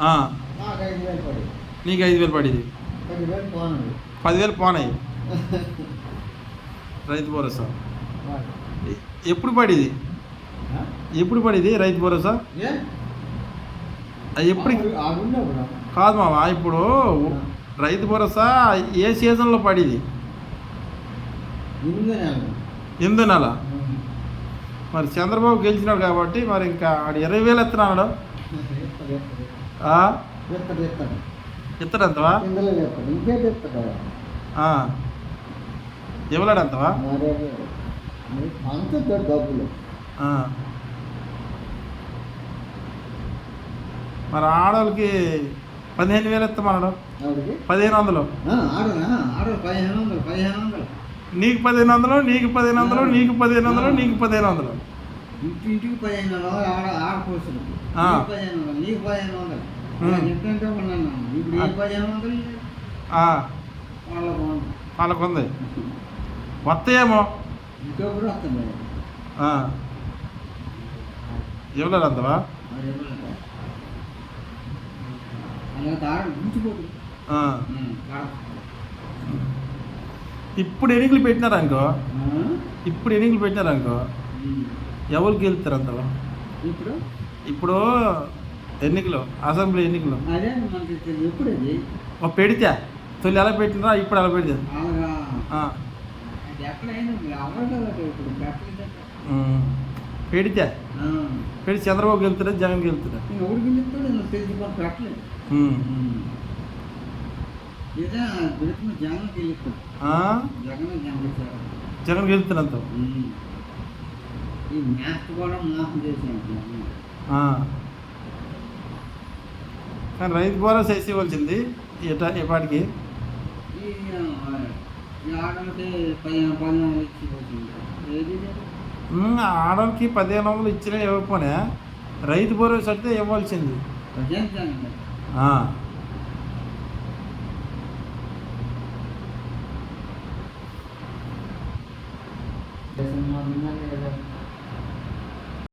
నాకు ఐదు వేలు పడింది. పదివేలు పోను పదివేలు పోనాయి. రైతు భరోసా. ఎప్పుడు పడింది? ఎప్పుడు పడింది రైతు భరోసా? ఎప్పుడు? కాదు మామ ఇప్పుడు రైతు భరోసా ఏ సీజన్లో పడింది? ఎనిమిది నెల. మరి చంద్రబాబు గెలిచినాడు కాబట్టి మరి ఇంకా ఆడు ఇరవై వేలు ఎత్తున్నాడు. ఎత్తడు ఎత్తడు? ఎత్తడు. ఎత్తడంతవా? కిందలో ఎత్తడు ఇంకేటి ఎత్తడు. ఆ. ఇవ్వలేడంతవా మరే మరి అంత పెద్ద డబ్బులు. మరి ఆడవాళ్ళకి పదిహేను వేలు ఎత్తమన్నాడు? పదిహేను వందలు. వందలు పదిహేను వందలు. నీకు పదిహేను వందలు నీకు పదిహేను వందలు నీకు పదిహేను వందలు నీకు పదిహేను వందలు. ఇంటి ఇంటికి పదిహేను వందలు ఆడ ఆడపోసులు ఆ. నీకు పదిహేను వందలు నీకు పదిహేను వందలు. చెప్తుంటే ఉన్నాను ఇప్పుడు ఏ. పదిహేను వందలు వాళ్ళకు. వాళ్ళకు ఉంది వస్తాయేమో ఇంకొకరు వస్తుంది ఇవ్వలేదు. కాడ. ఇప్పుడు ఎన్నికలు పెట్టినారనుకో ఆ? ఇప్పుడు ఎన్నికలు పెట్టినారనుకో ఉమ్. ఎవరికి వెళ్తారు అంతవా ఇప్పుడు? ఇప్పుడు ఎన్నికలు అసెంబ్లీ ఎన్నికలు. అదే మనకి. ఎప్పుడు అది ఓ పెడితే. తొలి ఎలా పెట్టినారా ఇప్పుడు ఎలా పెడితే? ఎవరు. పెడితే. పెడితే చంద్రబాబు జగన్కి వెళ్ళిపోతుంది ఆ? జగన్ జగన్ ఈ మ్యాథ్ కూడా మోసం చేసాను ఆ. కానీ రైతు భరోసా వేసి ఇవ్వాల్సింది ఎట ఎప్పటికి ఆడవాళ్ళకి పదిహేను వందలు ఇచ్చినా ఇవ్వకపోనే రైతు భరోసా అయితే ఇవ్వాల్సింది